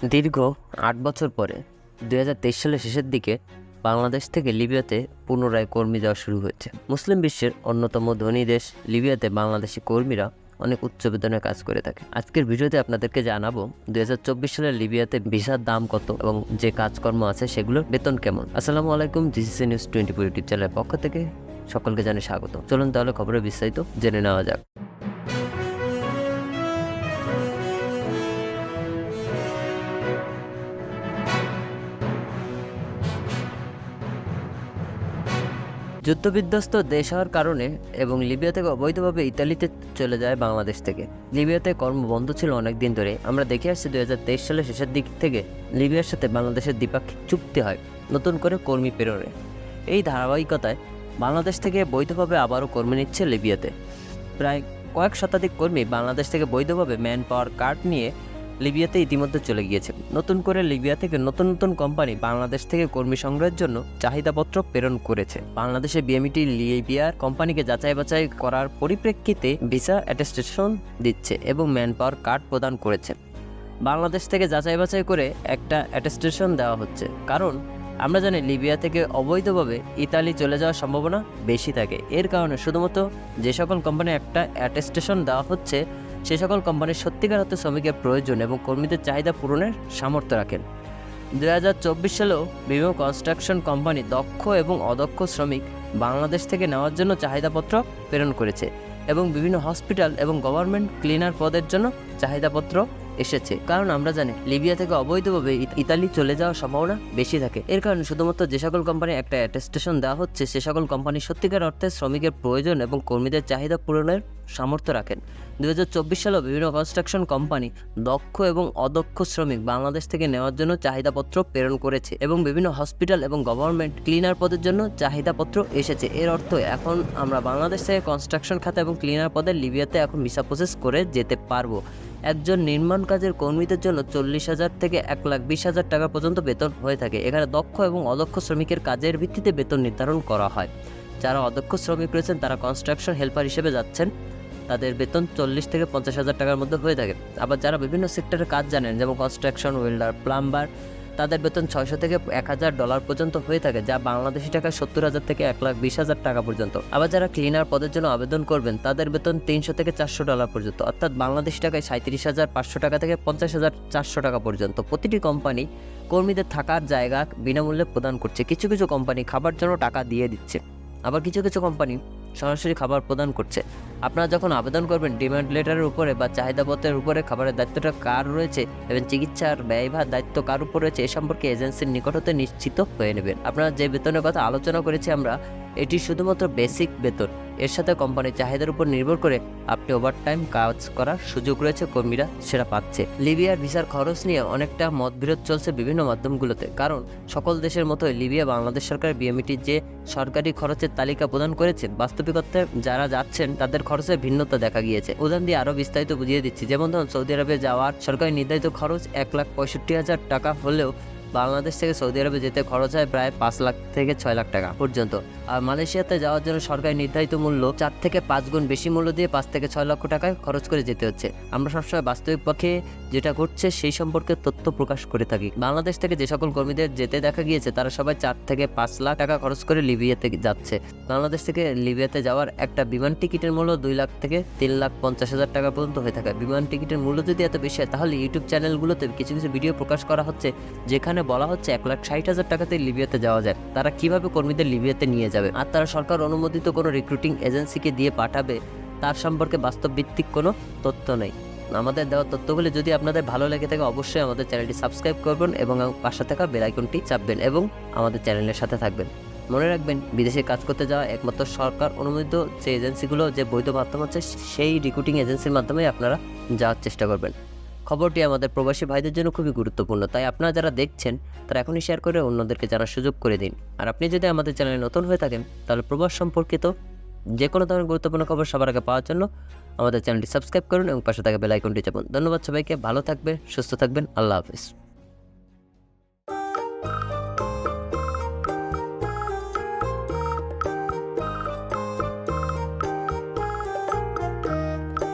দীর্ঘ আট বছর পরে দুই হাজার তেইশ সালের শেষের দিকে বাংলাদেশ থেকে লিবিয়াতে পুনরায় কর্মী যাওয়া শুরু হয়েছে। মুসলিম বিশ্বের অন্যতম ধনী দেশ, লিবিয়াতে বাংলাদেশি কর্মীরা অনেক উচ্চ বেতনে কাজ করে থাকে। আজকের ভিডিওতে আপনাদেরকে জানাব দুই সালের লিবিয়াতে ভিসার দাম কত এবং যে কাজকর্ম আছে সেগুলোর বেতন কেমন। আসসালামু আলাইকুম, GCC news twenty four YouTube চ্যানেলের পক্ষ থেকে সকলকে জানাই স্বাগত। চলুন তাহলে খবরের বিস্তারিত জেনে নেওয়া যাক। যুদ্ধবিধ্বস্ত দেশ হওয়ার কারণে এবং লিবিয়া থেকে অবৈধভাবে ইতালিতে চলে যায় বাংলাদেশ থেকে। লিবিয়াতে কর্ম বন্ধ ছিল অনেক দিন ধরে। আমরা দেখে আসছি দু হাজার তেইশ সালের শেষের দিক থেকে লিবিয়ার সাথে বাংলাদেশের দ্বিপাক্ষিক চুক্তি হয় নতুন করে কর্মী প্রেরণে। এই ধারাবাহিকতায় বাংলাদেশ থেকে বৈধভাবে আবারও কর্মী নিচ্ছে লিবিয়াতে। প্রায় কয়েক শতাধিক কর্মী বাংলাদেশ থেকে বৈধভাবে ম্যান পাওয়ার কার্ড নিয়ে লিবিয়াতে ইতিমধ্যে চলে গিয়েছে। নতুন করে লিবিয়া থেকে নতুন নতুন কোম্পানি বাংলাদেশ থেকে কর্মী সংগ্রহের জন্য চাহিদাপত্র প্রেরণ করেছে। বাংলাদেশে বিএমইটি লিবিয়ার কোম্পানিকে যাচাই বাছাই করার পরিপ্রেক্ষিতে ভিসা অ্যাটেস্টেশন দিচ্ছে এবং ম্যান পাওয়ার কার্ড প্রদান করেছে। বাংলাদেশ থেকে যাচাই বাছাই করে একটা অ্যাটেস্টেশন দেওয়া হচ্ছে। কারণ, আমরা জানি লিবিয়া থেকে অবৈধভাবে ইতালি চলে যাওয়ার সম্ভাবনা বেশি থাকে। এর কারণে শুধুমাত্র যে সকল কোম্পানি একটা অ্যাটেস্টেশন দেওয়া হচ্ছে সে সকল কোম্পানির সত্যিকার অর্থে শ্রমিকের প্রয়োজন এবং কর্মীদের চাহিদা পূরণের সামর্থ্য রাখেন। দু হাজার চব্বিশ সালেও বিভিন্ন কনস্ট্রাকশন কোম্পানি দক্ষ এবং অদক্ষ শ্রমিক বাংলাদেশ থেকে নেওয়ার জন্য চাহিদাপত্র প্রেরণ করেছে এবং বিভিন্ন হসপিটাল এবং গভর্নমেন্ট ক্লিনার পদের জন্য চাহিদাপত্র এসেছে। কারণ আমরা জানি, লিবিয়া থেকে অবৈধভাবে ইত- ইতালি চলে যাওয়ার সম্ভাবনা বেশি থাকে। এর কারণে শুধুমাত্র যে সকল কোম্পানি একটা অ্যাটেস্টেশন দেওয়া হচ্ছে, সে সকল কোম্পানি সত্যিকার অর্থে শ্রমিকের প্রয়োজন এবং কর্মীদের চাহিদা পূরণের সামর্থ্য রাখেন। দু হাজার চব্বিশ সালেও বিভিন্ন কনস্ট্রাকশন কোম্পানি দক্ষ এবং অদক্ষ শ্রমিক বাংলাদেশ থেকে নেওয়ার জন্য চাহিদাপত্র প্রেরণ করেছে এবং বিভিন্ন হসপিটাল এবং গভর্নমেন্ট ক্লিনার পদের জন্য চাহিদাপত্র এসেছে। এর অর্থ এখন আমরা বাংলাদেশ থেকে কনস্ট্রাকশন খাতে এবং ক্লিনার পদে লিবিয়াতে এখন ভিসা প্রসেস করে যেতে পারব। একজন নির্মাণ কাজের কর্মীদের জন্য চল্লিশ হাজার থেকে এক লাখ বিশ হাজার টাকা পর্যন্ত বেতন হয়ে থাকে। এখানে দক্ষ এবং অদক্ষ শ্রমিকের কাজের ভিত্তিতে বেতন নির্ধারণ করা হয়। যারা অদক্ষ শ্রমিক রয়েছেন তারা কনস্ট্রাকশন হেল্পার হিসেবে যাচ্ছেন। তাদের বেতন চল্লিশ থেকে পঞ্চাশ হাজার টাকার মধ্যে হয়ে থাকে। আবার যারা বিভিন্ন সেক্টরে কাজ জানেন, যেমন কনস্ট্রাকশন ওয়েল্ডার প্লাম্বার তাদের বেতন ছয়শো থেকে এক হাজার ডলার পর্যন্ত হয়ে থাকে, যা বাংলাদেশি টাকায় সত্তর হাজার থেকে এক লাখ বিশ হাজার টাকা পর্যন্ত। আবার যারা ক্লিনার পদের জন্য আবেদন করবেন, তাদের বেতন তিনশো থেকে চারশো ডলার পর্যন্ত। অর্থাৎ বাংলাদেশি টাকায় সাঁত্রিশ হাজার পাঁচশো টাকা থেকে পঞ্চাশ হাজার চারশো টাকা পর্যন্ত। প্রতিটি কোম্পানি কর্মীদের থাকার জায়গা বিনামূল্যে প্রদান করছে। কিছু কিছু কোম্পানি খাবার জন্য টাকা দিয়ে দিচ্ছে। আবার কিছু কিছু কোম্পানি সরাসরি খাবার প্রদান করছে। আপনারা যখন আবেদন করবেন ডিমান্ড লেটারের উপরে বা চাহিদাপত্রের উপরে খাবারের দায়িত্বটা কার রয়েছে এবং চিকিৎসার ব্যয়ভার দায়িত্ব কার উপর রয়েছে, এ সম্পর্কে এজেন্সির নিকট হতে নিশ্চিত হয়ে নেবেন। আপনারা যে বেতনের কথা আলোচনা করেছি আমরা, এটি শুধুমাত্র বেসিক বেতন। এর সাথে কোম্পানির চাহিদার উপর নির্ভর করে আপনি ওভারটাইম কাজ করার সুযোগ রয়েছে, কর্মীরা সেটা পাচ্ছে। লিবিয়ার ভিসার খরচ নিয়ে অনেকটা মতবিরোধ চলছে বিভিন্ন মাধ্যমগুলোতে, কারণ সকল দেশের মতোই লিবিয়া, বাংলাদেশ সরকার বিএমইটির যে সরকারি খরচের তালিকা প্রদান করেছে, বাস্তবিকতায় যারা যাচ্ছেন তাদের খরচে ভিন্নতা দেখা গিয়েছে। উদাহরণ দিয়ে আরও বিস্তারিত বুঝিয়ে দিচ্ছি। যেমন ধরুন, সৌদি আরবে যাওয়ার সরকারি নির্ধারিত খরচ এক লাখ পঁয়ষট্টি হাজার টাকা হলেও বাংলাদেশ থেকে সৌদি আরবে যেতে খরচ হয় প্রায় পাঁচ লাখ থেকে ছয় লাখ টাকা পর্যন্ত। আর মালয়েশিয়াতে যাওয়ার জন্য সরকারি নির্ধারিত মূল্য চার থেকে পাঁচ গুণ বেশি মূল্য দিয়ে পাঁচ থেকে ছয় লক্ষ টাকায় খরচ করে যেতে হচ্ছে। আমরা সবসময় বাস্তবিক পক্ষে যেটা ঘটছে সেই সম্পর্কে তথ্য প্রকাশ করে থাকি। বাংলাদেশ থেকে যে সকল কর্মীদের যেতে দেখা গিয়েছে, তারা সবাই চার থেকে পাঁচ লাখ টাকা খরচ করে লিবিয়াতে যাচ্ছে। বাংলাদেশ থেকে লিবিয়াতে যাওয়ার একটা বিমান টিকিটের মূল্য দুই লাখ থেকে তিন লাখ পঞ্চাশ হাজার টাকা পর্যন্ত হয়ে থাকে। বিমান টিকিটের মূল্য যদি এত বেশি হয়, তাহলে ইউটিউব চ্যানেলগুলোতে কিছু কিছু ভিডিও প্রকাশ করা হচ্ছে, যেখানে বলা হচ্ছে এক লাখ ষাট হাজার টাকাতে লিবিয়াতে যাওয়া যায়। তারা কীভাবে কর্মীদের লিবিয়াতে নিয়ে যাবে? আর তারা সরকার অনুমোদিত কোনো রিক্রুটিং এজেন্সিকে দিয়ে পাঠাবে, তার সম্পর্কে বাস্তব ভিত্তিক কোনো তথ্য নেই। আমাদের দেওয়া তথ্যগুলি যদি আপনাদের ভালো লেগে থাকে, অবশ্যই আমাদের চ্যানেলটি সাবস্ক্রাইব করবেন এবং পাশে থাকা বেল আইকনটি চাপবেন এবং আমাদের চ্যানেলের সাথে থাকবেন। মনে রাখবেন, বিদেশে কাজ করতে যাওয়া একমাত্র সরকার অনুমোদিত যে এজেন্সিগুলো যে বৈধ মাধ্যম আছে, সেই রিক্রুটিং এজেন্সির মাধ্যমে আপনারা যাওয়ার চেষ্টা করবেন। খবরটি আমাদের প্রবাসী ভাইদের জন্য খুবই গুরুত্বপূর্ণ, তাই আপনারা যারা দেখছেন, তারা এখনই শেয়ার করে অন্যদেরকে জানার সুযোগ করে দিন। আর আপনি যদি আমাদের চ্যানেলে নতুন হয়ে থাকেন, তাহলে প্রবাস সম্পর্কিত যে কোনো ধরনের গুরুত্বপূর্ণ খবর সবার আগে পাওয়ার জন্য আমাদের চ্যানেলটি সাবস্ক্রাইব করুন এবং পাশে থাকা বেল আইকনটি চাপুন। ধন্যবাদ সবাইকে, ভালো থাকবে সুস্থ থাকবেন, আল্লাহ হাফিজ।